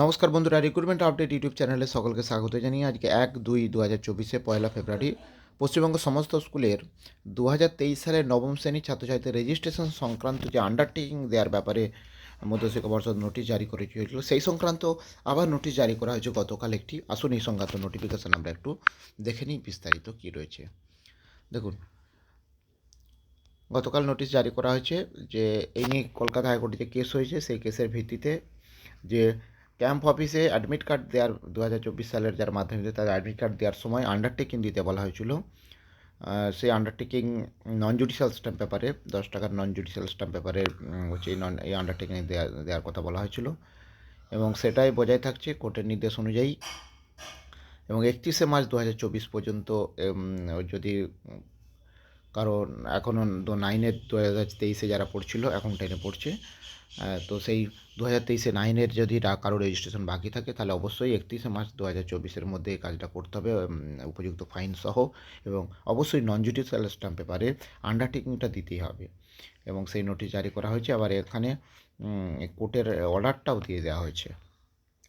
নমস্কার বন্ধুরা recruitment update YouTube চ্যানেলে সকলকে স্বাগত জানিয়ে আজকে এক দুই দু হাজার চব্বিশে পয়লা ফেব্রুয়ারি পশ্চিমবঙ্গ সমস্ত স্কুলের দু হাজার তেইশ সালের নবম শ্রেণির ছাত্রছাত্রীদের রেজিস্ট্রেশন সংক্রান্ত যে আন্ডারটেকিং দেওয়ার ব্যাপারে মধ্যশিক্ষা পর্ষদ নোটিশ জারি করে হয়েছিল সেই সংক্রান্ত আবার নোটিশ জারি করা হয়েছে। গতকাল একটি আসুন এই সংক্রান্ত নোটিফিকেশান আমরা একটু দেখে নিই বিস্তারিত কী রয়েছে। দেখুন, গতকাল নোটিশ জারি করা হয়েছে যে এই নিয়ে কলকাতা হাইকোর্টে যে কেস হয়েছে, সেই কেসের ভিত্তিতে যে ক্যাম্প অফিসে অ্যাডমিট কার্ড দেওয়ার দু হাজার চব্বিশ সালের যার মাধ্যমে তাদের অ্যাডমিট কার্ড দেওয়ার সময় আন্ডারটেকিং দিতে বলা হয়েছিল। সেই আন্ডারটেকিং নন জুডিশিয়াল স্ট্যাম্প পেপারে দশ টাকার নন জুডিশিয়াল স্ট্যাম্প পেপারে হচ্ছে এই নন এই আন্ডারটেকিং দেওয়ার দেওয়ার কথা বলা হয়েছিল। এবং সেটাই বজায় থাকছে কোর্টের নির্দেশ অনুযায়ী। এবং একত্রিশে মার্চ দু হাজার চব্বিশ পর্যন্ত যদি কারণ এখনও নাইনের দু হাজার তেইশে যারা পড়ছিল, এখন টেনে পড়ছে। তো সেই দু হাজার তেইশে নাইনের যদি কারও রেজিস্ট্রেশন বাকি থাকে, তাহলে অবশ্যই একত্রিশে মার্চ দু হাজার চব্বিশের মধ্যে এই কাজটা করতে হবে উপযুক্ত ফাইন সহ এবং অবশ্যই নন জুডিশিয়াল স্ট্যাম্প পেপারে আন্ডারটেকিংটা দিতেই হবে। এবং সেই নোটিশ জারি করা হয়েছে, আবার এখানে কোর্টের অর্ডারটাও দিয়ে দেওয়া হয়েছে।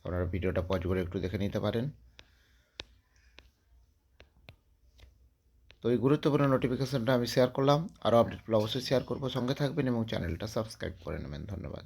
আপনারা ভিডিওটা পজ করে একটু দেখে নিতে পারেন। এই গুরুত্বপূর্ণ নোটিফিকেশনটা আমি শেয়ার করলাম। আরও আপডেটগুলো অবশ্যই শেয়ার করব। সঙ্গে থাকবেন এবং চ্যানেলটা সাবস্ক্রাইব করে নেবেন। ধন্যবাদ।